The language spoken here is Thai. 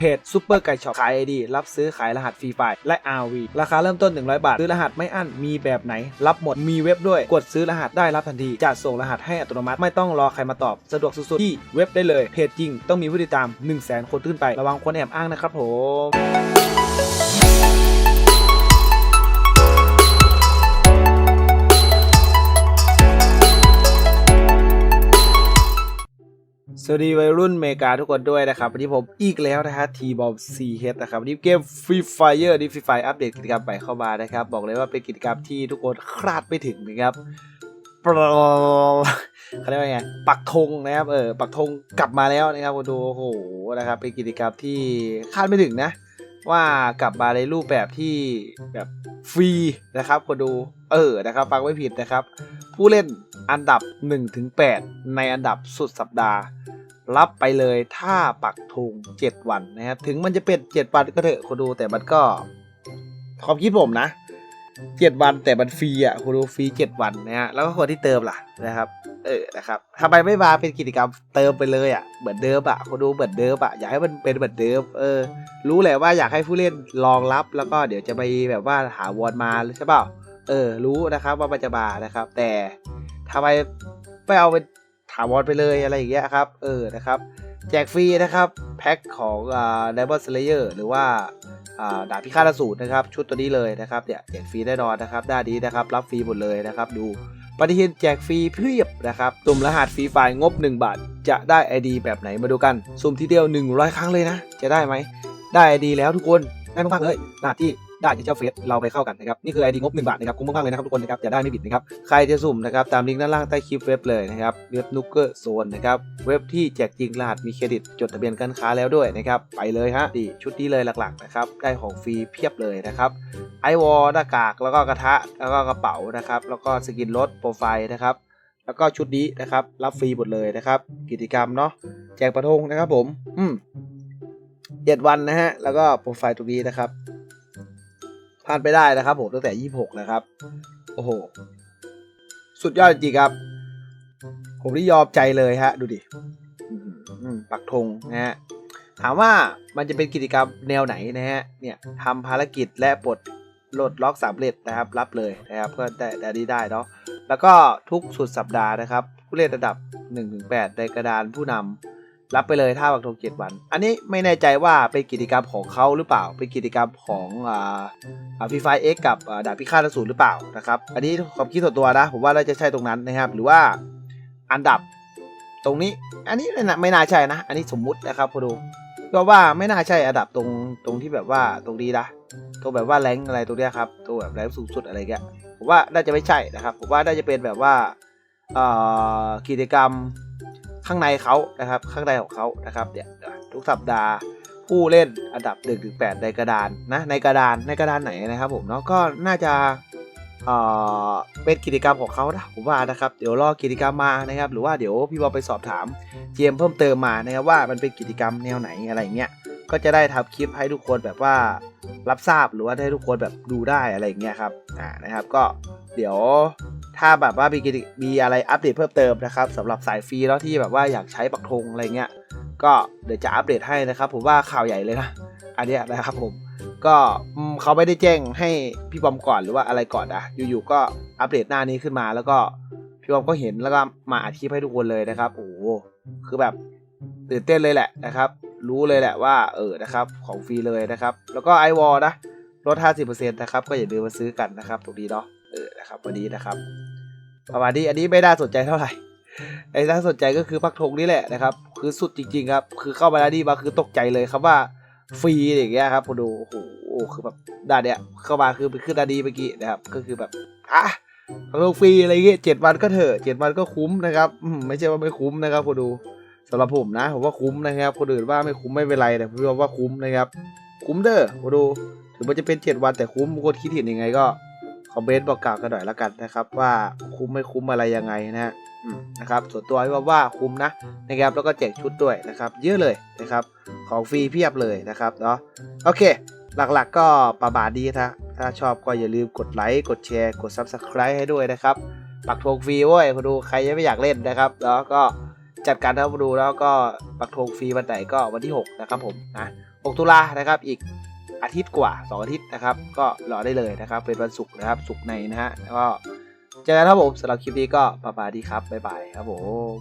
เพจซูเปอร์ไก่ช็อปขายไอดีรับซื้อขายรหัสฟรีไฟล์และ RV ราคาเริ่มต้น 100 บาท ซื้อรหัสไม่อั้นมีแบบไหน รับหมดมีเว็บด้วย กดซื้อรหัสได้รับทันทีจะส่งรหัสให้อัตโนมัติไม่ต้องรอใครมาตอบ สะดวกสุดๆ ที่เว็บได้เลย เพจจริงต้องมีผู้ติดตาม 1 0 0 0 0แสนคนขึ้นไประวังคนแอบอ้างนะครับผม สวัสดีวัยรุ่นเมกาทุกคนด้วยนะครับ วันนี้ผมอีกแล้วนะฮะทีบอมซีเฮดนะครับนี่เกมฟรีไฟเออร์นี่ฟรีไฟอัปเดตกิจกรรมใหม่เข้ามานะครับ บอกเลยว่าเป็นกิจกรรมที่ทุกคนคาดไม่ถึงนะครับปรเขาเรียกว่าไงปักธงนะครับเออปักธงกลับมาแล้วนะครับมาดูโอ้โหนะครับเป็นกิจกรรมที่คาดไม่ถึงนะ ว่ากลับมาในรูปแบบที่แบบฟรีนะครับคนดูเออนะครับฟังไม่ผิดนะครับ ผู้เล่นอันดับ 1-8 ในอันดับสุดสัปดาห์ รับไปเลยถ้าปักธง7 วันนะครับถึงมันจะเป็น 7 วันก็เถอะคนดูแต่มันก็ความคิดผมนะ 7วันแต่มันฟรีอะคุณดูฟรี7วันนะฮะแล้วก็คนที่เติมล่ะนะครับเออนะครับทำไมไม่มาเป็นกิจกรรมเติมไปเลยอะเหมือนเดิมอะคนดูเหมือนเดิมอะอยากให้มันเป็นเหมือนเดิมเออรู้แหละว่าอยากให้ผู้เล่นรองรับ แล้วก็เดี๋ยวจะไปแบบว่าหาวอนมาใช่เปล่าเออ รู้นะครับว่ามันจะมานะครับ แต่ทำไมไม่เอาเป็นถาวรไปเลยอะไรอย่างเงี้ยครับ เออนะครับ แจกฟรีนะครับ แพ็คของอ่า Diamond Slayer หรือว่า ดาบพิฆาตสูตรนะครับ ชุดตัวนี้เลยนะครับเนี่ยแจกฟรีแน่นอนนะครับด้านี้นะครับรับฟรีหมดเลยนะครับดูปฏิทินแจกฟรีเพียบนะครับตุ่มรหัสฟรีไฟล์งบ 1 บาท จะได้ ID แบบไหนมาดูกันสุ่มทีเดียว 100 ครั้งเลยนะ จะได้ไหมได้ ID แล้วทุกคนได้มากๆเลยหน้าที่ ได้จากเจ้าเฟสเราไปเข้ากันนะครับนี่คือ ID งบ1บาทนะครับคุ้มมากๆเลยนะครับทุกคนนะครับอย่าได้ไม่ผิดนะครับใครจะสุ่มนะครับตามลิงก์ด้านล่างใต้คลิปเว็บเลยนะครับเว็บนุกเกอร์โซนนะครับเว็บที่แจกจริงรหัสมีเครดิตจดทะเบียนการค้าแล้วด้วยนะครับไปเลยฮะดีชุดนี้เลยหลักๆนะครับได้ของฟรีเพียบเลยนะครับไอวอลหน้ากากแล้วก็กระทะแล้วก็กระเป๋านะครับแล้วก็สกินรถโปรไฟล์นะครับแล้วก็ชุดนี้นะครับรับฟรีหมดเลยนะครับกิจกรรมเนาะแจกประทงนะครับผมอืมเจ็ดวันนะฮะแล้วก็โปรไฟล์ตรงนี้นะครับ ผ่านไปได้นะครับผมตั้งแต่ 26 นะครับ โอ้โห สุดยอดจริงครับ ผมได้ยอมใจเลยฮะ ดูดิปักธงนะฮะ ถามว่ามันจะเป็นกิจกรรมแนวไหนนะฮะ เนี่ยทำภารกิจและปลดลดล็อกสำเร็จนะครับ รับเลยนะครับ ก็ได้ได้ดีได้เนาะ แล้วก็ทุกสุดสัปดาห์นะครับ ผู้เล่นระดับ 1-8 ในกระดานผู้นำ รับไปเลยท่าบักธงเจ็ดวัน อันนี้ไม่แน่ใจว่าเป็นกิจกรรมของเขาหรือเปล่า เป็นกิจกรรมของอ่าอ่าฟีไฟเอ็กกับอ่าดาบพิฆาตสูรหรือเปล่านะครับอันนี้ความคิดส่วนตัวนะ ผมว่าน่าจะใช่ตรงนั้นนะครับ หรือว่าอันดับตรงนี้ อันนี้ไม่น่าไม่น่าใช่นะ อันนี้สมมุตินะครับพอดูก็ว่าไม่น่าใช่อันดับตรงตรงที่แบบว่าตรงนี้นะตรงแบบว่าแรงอะไรตรงเนี้ยครับตัวแบบแรงสูงสุดอะไรเงี้ยผมว่าน่าจะไม่ใช่นะครับผมว่าน่าจะเป็นแบบว่าเอ่อกิจกรรม ข้างในเขานะครับ ข้างในของเขานะครับเนี่ยทุกสัปดาห์ผู้เล่นอันดับ1ถึง8ในกระดานนะในกระดานในกระดานไหนนะครับผมเนาะก็น่าจะเอ่อเป็นกิจกรรมของเขานะผมว่านะครับเดี๋ยวรอกิจกรรมมานะครับ หรือว่าเดี๋ยวพี่บอลไปสอบถามเจมเพิ่มเติมมานะครับว่ามันเป็นกิจกรรมแนวไหนอะไรเงี้ยก็จะได้ทำคลิปให้ทุกคนแบบว่ารับทราบหรือว่าให้ทุกคนแบบดูได้อะไรอย่างเงี้ยครับอ่านะครับ ก็เดี๋ยว ถ้าแบบว่ามีมีอะไรอัปเดตเพิ่มเติมนะครับสำหรับสายฟรีแล้วที่แบบว่าอยากใช้ปักธงอะไรเงี้ยก็เดี๋ยวจะอัปเดตให้นะครับ ผมว่าข่าวใหญ่เลยนะอันนี้นะครับผมก็เขาไม่ได้แจ้งให้พี่บอมก่อนหรือว่าอะไรก่อนนะอยู่ๆก็อัปเดตหน้านี้ขึ้นมา แล้วก็พี่บอมก็เห็นแล้วก็มาอัดคลิปให้ทุกคนเลยนะครับโอ้คือแบบตื่นเต้นเลยแหละนะครับ รู้เลยแหละว่าเออนะครับของฟรีเลยนะครับ แล้วก็ไอวอลนะลด 50%นะครับก็อย่าลืมมาซื้อกันนะครับตรงนี้เนาะเออ นะครับวันนี้นะครับ ประมาณนี้อันนี้ไม่น่าสนใจเท่าไหร่ไอ้น่าสนใจก็คือพักธงนี่แหละนะครับ คือสุดจริง ๆ ครับ คือเข้ามาแล้วนี่มาคือตกใจเลยครับว่าฟรีอย่างเงี้ยครับพอดูโอ้โหคือแบบด้านเนี้ยเข้ามาคือไปขึ้นด้านนี้เมื่อกี้นะครับ ก็คือแบบอะพักธงฟรีอะไรเงี้ยเจ็ดวันก็เถอะเจ็ดวันก็คุ้มนะครับไม่ใช่ว่าไม่คุ้มนะครับพอดูสำหรับผมนะผมว่าคุ้มนะครับคนอื่นว่าไม่คุ้มไม่เป็นไรแต่ผมว่าคุ้มนะครับ คุ้มเด้อมาดูถึงมันจะเป็นเจ็ดวันแต่คุ้มคนคิดเห็นยังไงก็ คอมเมนต์บอกกล่าวกันหน่อยละกันนะครับ ว่าคุ้มไม่คุ้มอะไรยังไงนะฮะนะครับส่วนตัวว่าว่าคุ้มนะนะครับแล้วก็แจกชุดด้วยนะครับ เยอะเลยนะครับ ของฟรีเพียบเลยนะครับเนาะโอเค หลักๆก็ประมาณนี้นะถ้าชอบก็อย่าลืมกดไลค์กดแชร์กด Subscribe ให้ด้วยนะครับปักธงฟรีเว้ยมาดูใครยังไม่อยากเล่นนะครับแล้วก็จัดการทำมาดูแล้วก็ปักธงฟรีวันไหนก็วันที่ 6 นะครับผมนะ 6 ตุลานะครับอีก อาทิตย์กว่า 2 อาทิตย์นะครับ ก็รอได้เลยนะครับ เป็นวันศุกร์นะครับศุกร์ในนะฮะแล้วก็เจอกันครับผมสำหรับคลิปนี้ก็ปะปาดีครับบ๊ายบายครับผม